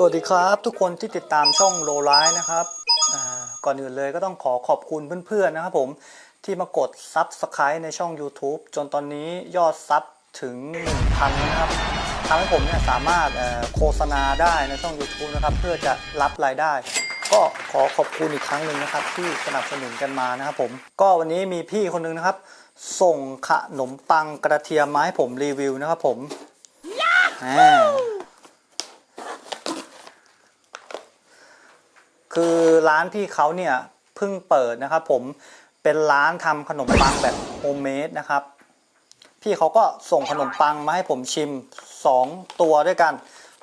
สวัสดีครับทุกคนที่ติดตามช่องโลไลน์นะครับอ่าก่อนอื่นเลยก็ต้องขอขอบคุณเพื่อนๆนะครับผมที่มากดซับสไคร b e ในช่อง YouTube จนตอนนี้ยอดซับถึง 1,000 นะครับทำให้ผมเนี่ยสามารถเอ่อโฆษณาได้ในช่อง YouTube นะครับ เพื่อจะรับรายได้ ก็ขอขอบคุณอีกครั้งหนึ่งนะครับ ที่สนับสนุนกันมานะครับผมก็วันนี้มีพี่คนหนึงนะครับ ส่งขนมปังกระเทียมมาให้ผมรีวิวนะครับผมอ่า คือร้านพี่เขาเนี่ยเพิ่งเปิดนะครับ ผมเป็นร้านทำขนมปังแบบโฮมเมดนะครับ พี่เขาก็ส่งขนมปังมาให้ผมชิม 2 ตัวด้วยกัน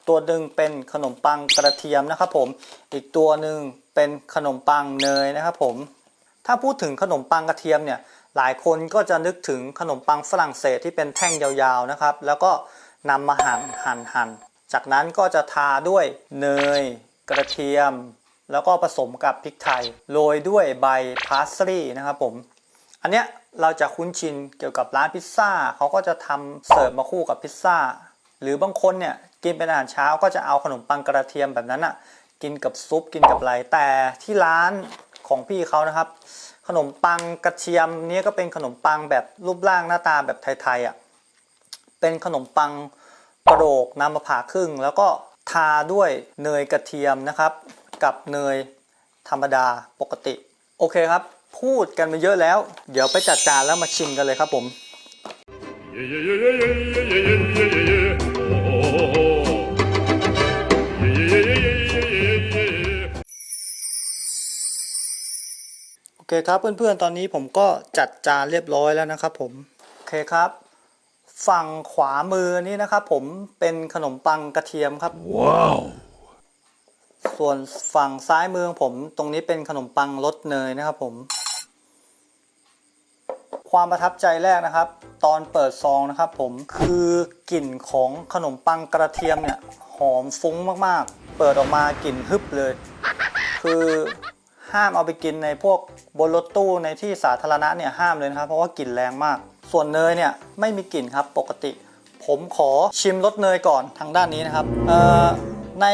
ตัวหนึ่งเป็นขนมปังกระเทียมนะครับ ผมอีกตัวหนึ่งเป็นขนมปังเนยนะครับผมถ้าพูดถึงขนมปังกระเทียมเนี่ยหลายคนก็จะนึกถึงขนมปังฝรั่งเศสที่เป็นแท่งยาวๆนะครับ แล้วก็นำมาหั่นหั่นหั่นจากนั้นก็จะทาด้วยเนย กระเทียม แล้วก็ผสมกับพริกไทย โรยด้วยใบพาสลีย์นะครับผม อันเนี้ยเราจะคุ้นชินเกี่ยวกับร้านพิซซ่าเขาก็จะทำเสิร์ฟมาคู่กับพิซซ่า หรือบางคนเนี่ยกินเป็นอาหารเช้าก็จะเอาขนมปังกระเทียมแบบนั้นอะ่ะกินกับซุปกินกับอะไรแต่ที่ร้านของพี่เขานะครับ ขนมปังกระเทียมเนี้ก็เป็นขนมปังแบบรูปร่างหน้าตาแบบไทยๆอะ่ะเป็นขนมปังกระโดกนำมาผ่าครึ่ง แล้วก็ทาด้วยเนยกระเทียมนะครับ กับเนยธรรมดาปกติ โอเคครับ พูดกันมาเยอะแล้ว เดี๋ยวไปจัดจานแล้วมาชิมกันเลยครับผมโอเคครับเพื่อนๆตอนนี้ผมก็จัดจานเรียบร้อยแล้วนะครับผม โอเคครับ ฝั่งขวามือนี่นะครับผมเป็นขนมปังกระเทียมครับ ว้าว ส่วนฝั่งซ้ายมือของผมตรงนี้เป็นขนมปังรสเนยนะครับผม ความประทับใจแรกนะครับ ตอนเปิดซองนะครับผมคือกลิ่นของขนมปังกระเทียมเนี่ยหอมฟุ้งมากๆ เปิดออกมากลิ่นฮึบเลย คือห้ามเอาไปกินในพวกบนรถตู้ในที่สาธารณะเนี่ยห้ามเลยนะครับ เพราะว่ากลิ่นแรงมาก ส่วนเนยเนี่ยไม่มีกลิ่นครับปกติ ผมขอชิมรสเนยก่อนทางด้านนี้นะครับเอ่อ ใน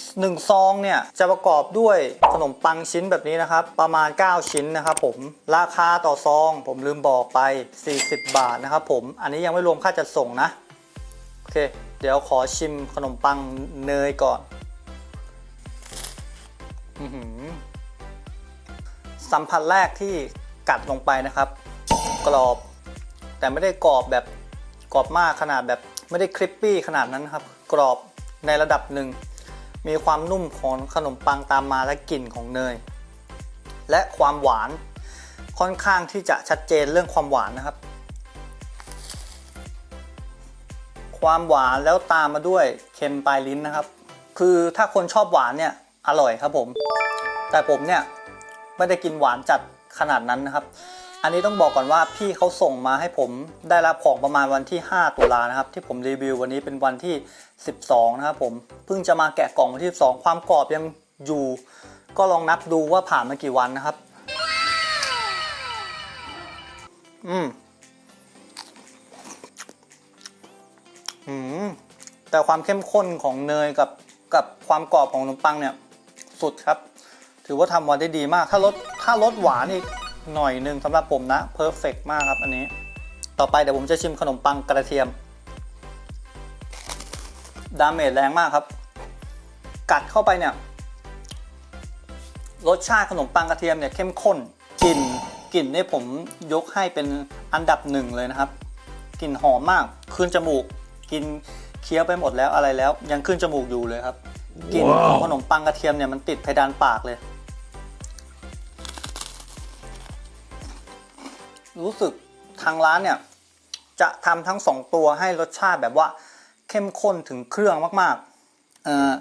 1ซองเนี่ยจะประกอบด้วยขนมปังชิ้นแบบนี้นะครับ ประมาณ 9 ชิ้นนะครับผมราคาต่อซอง ผมลืมบอกไป 40 บาทนะครับผมอันนี้ยังไม่รวมค่าจัดส่งนะโอเค เดี๋ยวขอชิมขนมปังเนยก่อนสัมผัสแรกที่กัดลงไปนะครับ กรอบ แต่ไม่ได้กรอบแบบกรอบมากขนาดแบบไม่ได้คริปปี้ขนาดนั้นครับ กรอบ ในระดับหนึ่ง มีความนุ่มของขนมปังตามมาและกลิ่นของเนย และความหวานค่อนข้างที่จะชัดเจนเรื่องความหวานนะครับ ความหวานแล้วตามมาด้วยเค็มปลายลิ้นนะครับ คือถ้าคนชอบหวานเนี่ยอร่อยครับผม แต่ผมเนี่ยไม่ได้กินหวานจัดขนาดนั้นนะครับ อันนี้ต้องบอกก่อนว่าพี่เขาส่งมาให้ผมได้รับของประมาณวันที่ 5 ตุลานะครับ ที่ผมรีวิววันนี้เป็นวันที่ 12 นะครับผมเพิ่งจะมาแกะกล่องวันที่ 12 ความกรอบยังอยู่ ก็ลองนับดูว่าผ่านมากี่วันนะครับ อืมอืมแต่ความเข้มข้นของเนยกับกับความกรอบของขนมปังเนี่ย สุดครับ ถือว่าทำวันได้ดีมาก ถ้าลดถ้าลดหวานอีก หน่อยหนึ่งสำหรับผมนะเพอร์เฟกมากครับอันนี้ ต่อไปเดี๋ยวผมจะชิมขนมปังกระเทียม ดาเมจแรงมากครับ กัดเข้าไปเนี่ย รสชาติขนมปังกระเทียมเนี่ยเข้มข้นกลิ่นกลิ่นนี่ผมยกให้เป็นอันดับหนึ่งเลยนะครับกลิ่นหอมมากขึ้นจมูกกินเคี้ยวไปหมดแล้วอะไรแล้ว ยังขึ้นจมูกอยู่เลยครับกลิ่นของขนมปังกระเทียมเนี่ยมันติดเพดานปากเลย รู้สึกทางร้านเนี่ย จะทำทั้งสองตัวให้รสชาติแบบว่าเข้มข้นถึงเครื่องมากๆเอ่อ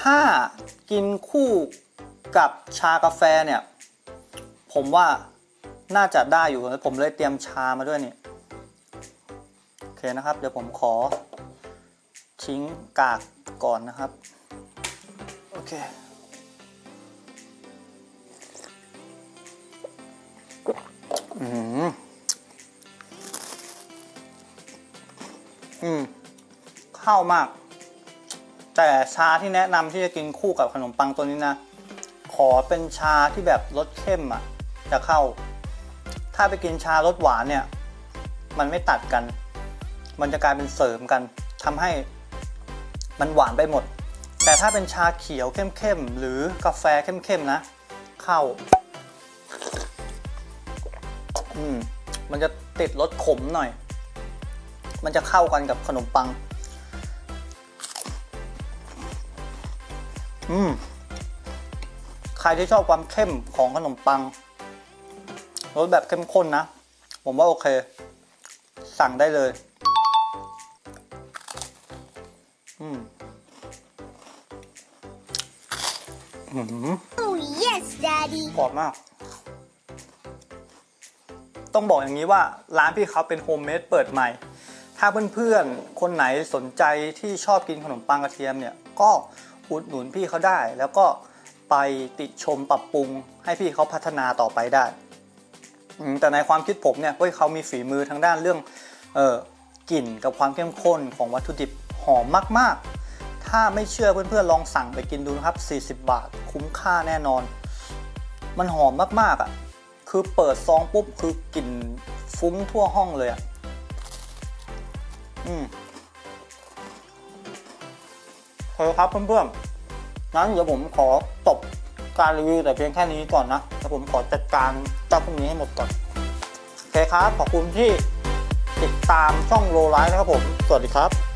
ถ้ากินคู่กับชากาแฟเนี่ย ผมว่าน่าจะได้อยู่ผมเลยเตรียมชามาด้วยเนี่ยโอเคนะครับ เดี๋ยวผมขอทิ้งกากก่อนนะครับ โอเคอืม อืมเข้ามาก แต่ชาที่แนะนำที่จะกินคู่กับขนมปังตัวนี้นะ ขอเป็นชาที่แบบรสเข้มอะ จะเข้า ถ้าไปกินชารสหวานเนี่ย มันไม่ตัดกัน มันจะกลายเป็นเสริมกันทำให้มันหวานไปหมด แต่ถ้าเป็นชาเขียวเข้มๆหรือกาแฟเข้มๆนะ เข้า อืมมันจะติดรสขมหน่อย มันจะเข้ากันกับขนมปัง อืม ใครที่ชอบความเข้มของขนมปัง รสแบบเข้มข้นนะ ผมว่าโอเค สั่งได้เลย อืม อืม Oh, yes, Daddy. กรอบมากต้องบอกอย่างนี้ว่าร้านพี่เขาเป็นโฮมเมดเปิดใหม่ ถ้าเพื่อนๆ คนไหนสนใจที่ชอบกินขนมปังกระเทียมเนี่ยก็อุดหนุนพี่เขาได้ แล้วก็ไปติชมปรับปรุง ให้พี่เขาพัฒนาต่อไปได้ แต่ในความคิดผมเนี่ยเฮ้ยเขามีฝีมือทางด้านเรื่องเออกลิ่นกับความเข้มข้นของวัตถุดิบหอมมากๆ ถ้าไม่เชื่อเพื่อนๆลองสั่งไปกินดูนะครับ 40 บาทคุ้มค่าแน่นอน มันหอมมากๆอะ คือเปิดซองปุ๊บคือกลิ่นฟุ้งทั่วห้องเลยอะ อืมโอเคครับเพื่อนๆงั้นเดี๋ยวผมขอจบการรีวิวแต่เพียงแค่นี้ก่อนนะแล้วผมขอจัดการเจ้าพวกนี้ให้หมดก่อนโอเคครับขอบคุณที่ติดตามช่องโลไลท์นะครับผม สวัสดีครับ